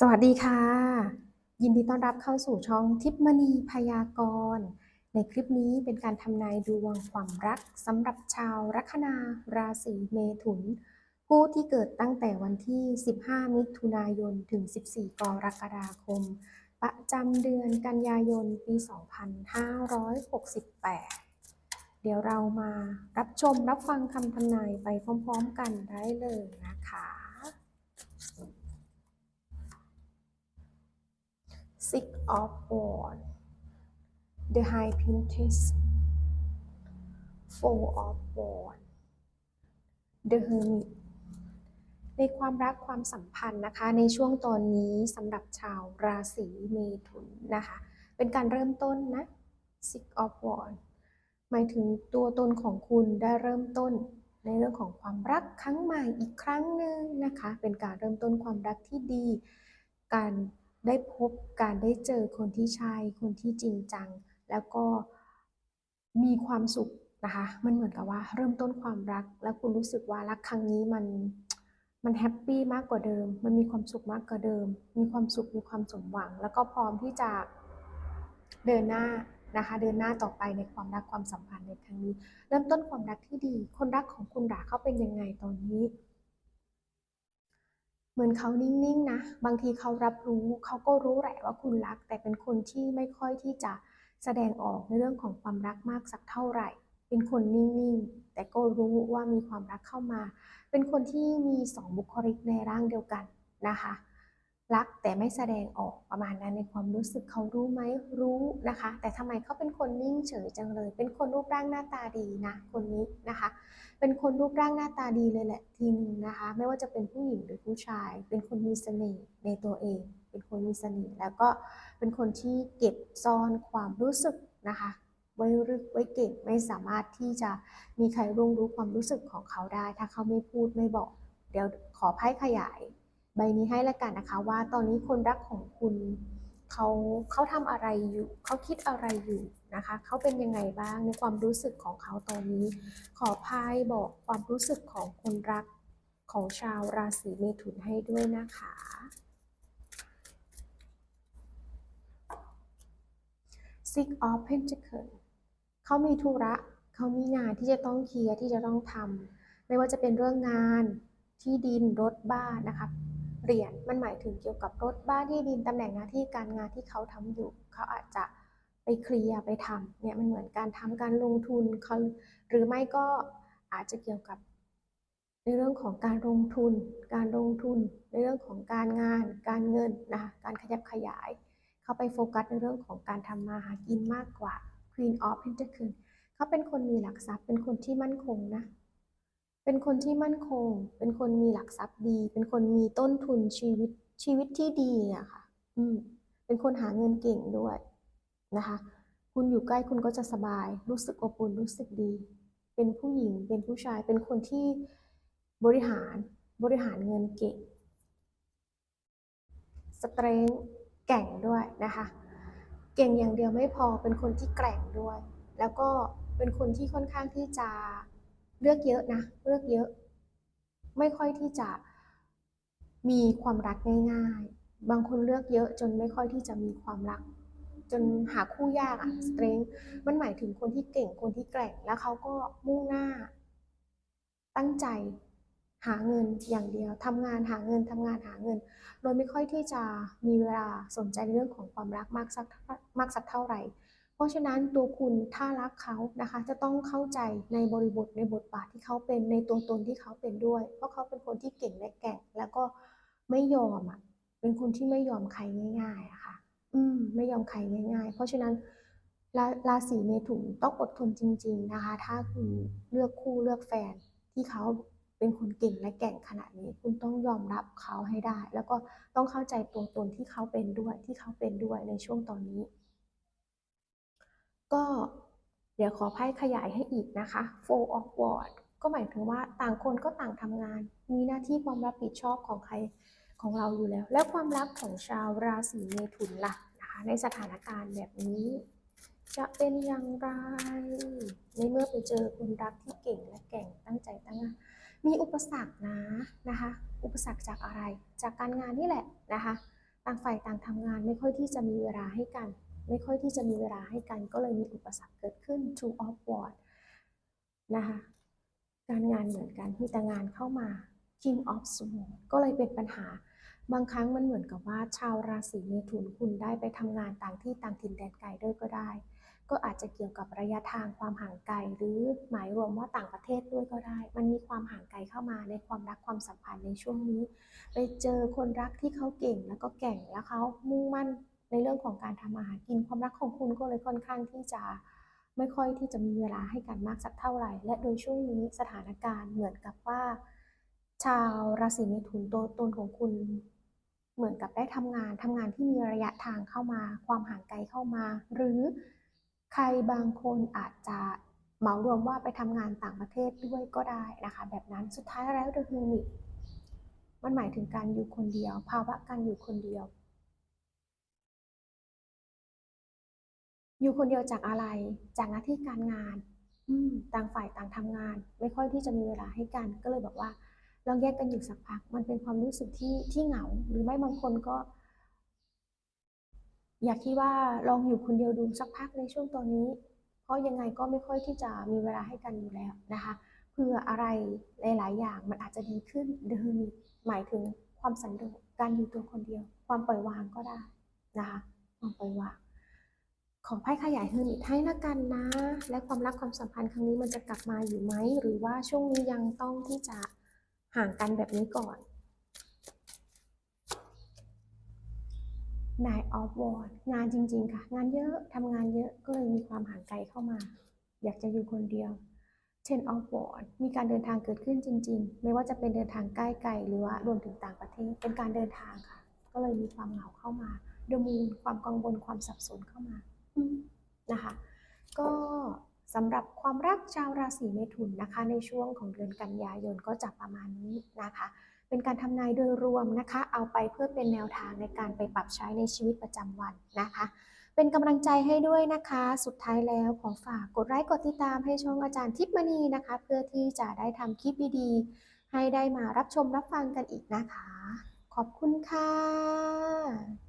สวัสดีค่ะ ยินดีต้อนรับเข้าสู่ช่องทิพมณีพยากรณ์ ในคลิปนี้เป็นการทำนายดวงความรักสำหรับชาวลัคนาราศีเมถุน ผู้ที่เกิดตั้งแต่วันที่ 15 มิถุนายน ถึง 14 กรกฎาคม ประจำเดือนกันยายน ปี 2568 เดี๋ยวเรามารับชมรับฟังคำทำนายไปพร้อมๆกันได้เลยนะคะ Six of Wands The High Priestess Four of Wands The Hermit ในความรักความสัมพันธ์นะคะ ในช่วงตอนนี้สำหรับชาวราศีเมถุนนะคะ เป็นการเริ่มต้นนะ Six of Wands หมายถึงตัวตนของคุณได้เริ่มต้นในเรื่องของความรักครั้งใหม่อีกครั้งหนึ่งนะคะ เป็นการเริ่มต้นความรักที่ดี การ ได้พบการได้เจอคนที่ใช่ คนที่จริงจัง แล้วก็มีความสุขนะคะ มันเหมือนกับว่าเริ่มต้นความรัก แล้วคุณรู้สึกว่ารักครั้งนี้มันมันแฮปปี้มากกว่าเดิม มันมีความสุขมากกว่าเดิม มีความสุข มีความสมหวัง แล้วก็พร้อมที่จะเดินหน้านะคะ เดินหน้าต่อไปในความรักความสัมพันธ์ในครั้งนี้ เริ่มต้นความรักที่ดี คนรักของคุณด่าเขาเป็นยังไงตอนนี้ เหมือนเขานิ่งๆนะ บางทีเขารับรู้ เขาก็รู้แหละว่าคุณรัก แต่เป็นคนที่ไม่ค่อยที่จะแสดงออกในเรื่องของความรักมากสักเท่าไหร่ เป็นคนนิ่งๆ แต่ก็รู้ว่ามีความรักเข้ามา เป็นคนที่มีสองบุคลิกในร่างเดียวกันนะคะ รักแต่ไม่แสดงออกประมาณนั้นในความรู้สึกเขารู้ไหมรู้นะคะ แต่ทำไมเขาเป็นคนนิ่งเฉยจังเลย เป็นคนรูปร่างหน้าตาดีนะคนนี้นะคะ เป็นคนรูปร่างหน้าตาดีเลยแหละทีนึงนะคะ ไม่ว่าจะเป็นผู้หญิงหรือผู้ชาย เป็นคนมีเสน่ห์ในตัวเอง เป็นคนมีเสน่ห์แล้วก็เป็นคนที่เก็บซ่อนความรู้สึกนะคะไว้ลึกไว้เก็บไม่สามารถที่จะมีใครร่วงรู้ความรู้สึกของเขาได้ ถ้าเขาไม่พูดไม่บอก เดี๋ยวขอไพ่ขยาย ใบนี้ให้ละกันนะคะว่าตอนนี้คนรักของคุณเขาเขาทำอะไรอยู่เขาคิดอะไรอยู่นะคะเขาเป็นยังไงบ้างในความรู้สึกของเขาตอนนี้ ขอพายบอกความรู้สึกของคนรักของชาวราศีเมถุนให้ด้วยนะคะ Six of Pentacles เขามีธุระเขามีงานที่จะต้องเคลียร์ที่จะต้องทำไม่ว่าจะเป็นเรื่องงานที่ดินรถบ้านนะคะ เหรียญมันหมายถึงเกี่ยวกับรถบ้านที่ดินตำแหน่งหน้าที่การงานที่เขาทำอยู่ เขาอาจจะไปเคลียร์ไปทำเนี่ยมันเหมือนการทำการลงทุนเขาหรือไม่ก็อาจจะเกี่ยวกับ ในเรื่องของการลงทุน การลงทุน ในเรื่องของการงาน การเงินนะคะการขยับขยาย เขาไปโฟกัสในเรื่องของการทำมาหากินมากกว่า Queen of Pentacles เขาเป็นคนมีหลักทรัพย์เป็นคนที่มั่นคงนะ เป็นคนที่มั่นคง เป็นคนมีหลักทรัพย์ดี เป็นคนมีต้นทุนชีวิตชีวิตที่ดีอะค่ะ อืม เป็นคนหาเงินเก่งด้วยนะคะ คุณอยู่ใกล้คุณก็จะสบาย รู้สึกอบอุ่น รู้สึกดี เป็นผู้หญิง เป็นผู้ชาย เป็นคนที่บริหาร บริหารเงินเก่ง สเตรนแก่งด้วยนะคะ เก่งอย่างเดียวไม่พอ เป็นคนที่แกร่งด้วย แล้วก็เป็นคนที่ค่อนข้างที่จะ เลือกเยอะนะ เลือกเยอะ ไม่ค่อยที่จะมีความรักง่ายๆ บางคนเลือกเยอะจนไม่ค่อยที่จะมีความรัก จนหาคู่ยากอะสเตรนมันหมายถึงคนที่เก่งคนที่แกร่งแล้วเขาก็มุ่งหน้า ตั้งใจหาเงินอย่างเดียวทำงานหาเงินทำงานหาเงิน โดยไม่ค่อยที่จะมีเวลาสนใจในเรื่องของความรักมากสักมากสักเท่าไหร่ เพราะฉะนั้นตัวคุณถ้ารักเขานะคะ จะต้องเข้าใจในบริบทในบทบาทที่เขาเป็นในตัวตนที่เขาเป็นด้วย เพราะเขาเป็นคนที่เก่งและแก่งแล้วก็ไม่ยอมอะเป็นคนที่ไม่ยอมใครง่ายๆอะค่ะ อืม ไม่ยอมใครง่าย ๆ เพราะฉะนั้นราราศีเมถุนต้องอดทนจริง ๆนะคะ ถ้าคุณเลือกคู่เลือกแฟนที่เขาเป็นคนเก่งและแก่งขนาดนี้ คุณต้องยอมรับเขาให้ได้ แล้วก็ต้องเข้าใจตัวตนที่เขาเป็นด้วยที่เขาเป็นด้วยในช่วงตอนนี้ ก็เดี๋ยวขอไพ่ขยายให้อีกนะคะ Four of wand ก็หมายถึงว่าต่างคนก็ต่างทำงาน มีหน้าที่ความรับผิดชอบของใครของเราอยู่แล้ว แล้วความรักของชาวราศีเมถุนล่ะนะคะในสถานการณ์แบบนี้ จะเป็นอย่างไร ในเมื่อไปเจอคนรักที่เก่งและแก่งตั้งใจตั้งมีอุปสรรคนะนะคะ อุปสรรคจากอะไร จากการงานนี่แหละนะคะ ต่างฝ่ายต่างทำงานไม่ค่อยที่จะมีเวลาให้กัน ไม่ค่อยที่จะมีเวลาให้กันก็เลยมีอุปสรรคเกิดขึ้น two of w a r d นะคะการงานเหมือนกันมีแต่งานเข้ามา king of sword ก็เลยเป็นปัญหา บางครั้งมันเหมือนกับว่าชาวราศีเมถุนคุณได้ไปทำงานต่างที่ต่างถิ่นแดนไกลด้วยก็ได้ ก็อาจจะเกี่ยวกับระยะทางความห่างไกล หรือหมายรวมว่าต่างประเทศด้วยก็ได้ มันมีความห่างไกลเข้ามาในความรักความสัมพันธ์ในช่วงนี้ ไปเจอคนรักที่เขาเก่งแล้วก็แก่งแล้วเขามุ่งมั่น ในเรื่องของการทำอาหารกินความรักของคุณก็เลยค่อนข้างที่จะไม่ค่อยที่จะมีเวลาให้กันมากสักเท่าไหร่ และโดยช่วงนี้สถานการณ์เหมือนกับว่า ชาวราศีเมถุนตัวตนของคุณ เหมือนกับได้ทำงานทำงานที่มีระยะทางเข้ามา ความห่างไกลเข้ามา หรือใครบางคนอาจจะเหมารวมว่าไปทำงานต่างประเทศด้วยก็ได้นะคะ แบบนั้นสุดท้ายแล้วเดอะฮูมิมันหมายถึงการอยู่คนเดียว ภาวะการอยู่คนเดียว อยู่คนเดียวจากอะไร จากหน้าที่การงาน อืต่างฝ่ายต่างทำงาน ไม่ค่อยที่จะมีเวลาให้กัน ก็เลยบอกว่าลองแยกกันอยู่สักพัก มันเป็นความรู้สึกที่ที่เหงา หรือไม่บางคนก็ อยากคิดว่าลองอยู่คนเดียวดูสักพักในช่วงตอนนี้ เพราะยังไงก็ไม่ค่อยที่จะมีเวลาให้กันอยู่แล้วนะคะ เพื่ออะไรหลาย ๆ อย่างมันอาจจะดีขึ้นเดอมีหมายถึงความสันโดษการอยู่ตัวคนเดียว ความปล่อยวางก็ได้นะคะความปล่อยวาง ขอไพ่ขยายเฮอร์มิตให้ละกันนะ และความรักความสัมพันธ์ครั้งนี้มันจะกลับมาอยู่ไหม หรือว่าช่วงนี้ยังต้องที่จะห่างกันแบบนี้ก่อน Nine of Wands งานจริง ๆ ค่ะ งานเยอะทำงานเยอะก็เลยมีความห่างไกลเข้ามา อยากจะอยู่คนเดียว Ten of Wands มีการเดินทางเกิดขึ้นจริง ๆ ไม่ว่าจะเป็นเดินทางใกล้ไกลหรือว่ารวมถึงต่างประเทศเป็นการเดินทางค่ะ ก็เลยมีความเหงาเข้ามา The Moon ความกังวลความสับสนเข้ามา นะคะ ก็สำหรับความรักชาวราศีเมถุนนะคะ ในช่วงของเดือนกันยายนก็จะประมาณนี้นะคะ เป็นการทำนายโดยรวมนะคะ เอาไปเพื่อเป็นแนวทางในการไปปรับใช้ในชีวิตประจำวันนะคะ เป็นกำลังใจให้ด้วยนะคะ สุดท้ายแล้วขอฝากกดไลค์กดติดตามให้ช่องอาจารย์ทิพย์มณีนะคะ เพื่อที่จะได้ทำคลิปดีๆให้ได้มารับชมรับฟังกันอีกนะคะ ขอบคุณค่ะ